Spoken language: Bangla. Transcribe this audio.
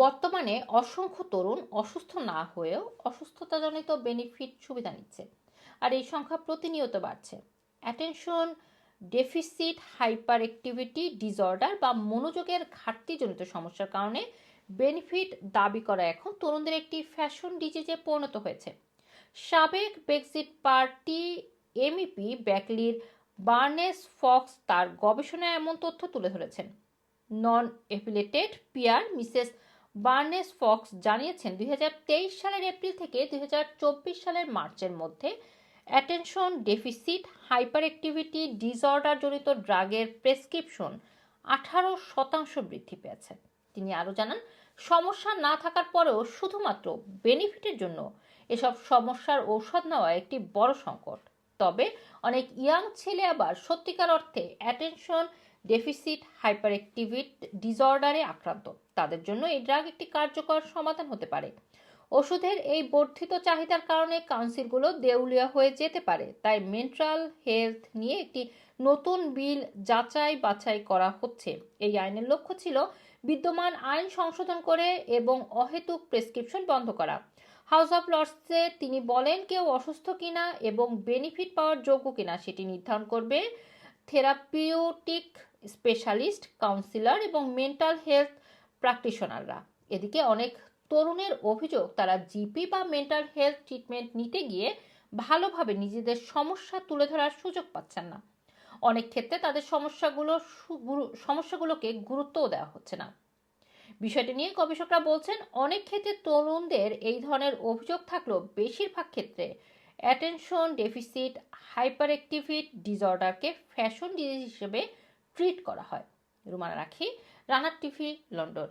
বর্তমানে অসংখ্য তরুণ অসুস্থ না হয়েও অসুস্থতাজনিত বেনিফিট সুবিধা নিচ্ছে। আর এই সংখ্যা প্রতিনিয়ত বাড়ছে। Attention deficit hyperactivity disorder বা মনোযোগের ঘাটতিজনিত সমস্যার কারণে বেনিফিট দাবি করা এখন তরুণদের একটি ফ্যাশন ডিজিজে পরিণত হয়েছে। সাবেক ব্রেক্সিট পার্টি এমইপি ব্যাকলির বার্নেস ফক্স তার গবেষণায় এমন তথ্য তুলে ধরেছেন। Non affiliated peer Mrs Barnes Fox জানিয়েছেন দুই হাজার তেইশ সালের এপ্রিল থেকে দুই সালের মার্চের মধ্যে attention deficit hyperactivity disorder জনিত ড্রাগের প্রেসক্রিপশন আঠারো শতাংশ বৃদ্ধি পেয়েছে। তিনি আরও জানান, সমস্যা না থাকার পরেও শুধুমাত্র বেনিফিটের জন্য এসব সমস্যার ঔষধ নেওয়া একটি বড় সংকট। তবে অনেক ইয়াং ছেলে আবার সত্যিকার অর্থে অ্যাটেনশন ডেফিসিট হাইপার অ্যাক্টিভিট ডিসঅর্ডারে আক্রান্ত। তাদের জন্য এই ড্রাগ একটি কার্যকর সমাধান হতে পারে। ওষুধের এই বর্ধিত চাহিদার কারণে কাউন্সিলগুলো দেউলিয়া হয়ে যেতে পারে। তাই মেন্টাল হেলথ নিয়ে একটি নতুন বিল যাচাই বাছাই করা হচ্ছে। এই আইনের লক্ষ্য ছিল বিদ্যমান আইন সংশোধন করে এবং অহেতুক প্রেসক্রিপশন বন্ধ করা। হাউস অফ লর্ডসে তিনি বলেন, কেউ অসুস্থ কিনা এবং বেনিফিট পাওয়ার যোগ্য কিনা সেটি নির্ধারণ করবে থেরাপিউটিক স্পেশালিস্ট, কাউন্সিলর এবং মেন্টাল হেলথ প্র্যাকটিশনাররা। এদিকে অনেক তরুণের অভিযোগ, তারা জিপি বা মেন্টাল হেলথ ট্রিটমেন্ট নিতে গিয়ে ভালোভাবে নিজেদের সমস্যা তুলে ধরার সুযোগ পাচ্ছেন না। অনেক ক্ষেত্রে তাদের সমস্যাগুলো সমস্যাগুলোকে গুরুত্বও দেওয়া হচ্ছে না। বিষয়টি নিয়ে গবেষকরা বলছেন, অনেক ক্ষেত্রে তরুণদের এই ধরনের অভিযোগ থাকলেও বেশিরভাগ ক্ষেত্রে অ্যাটেনশন ডেফিসিট হাইপার অ্যাক্টিভিট ডিসঅর্ডারকে ফ্যাশন ডিজিজ হিসেবে ট্রিট করা হয়। রুমানা রাখি রানার টিভি লন্ডন।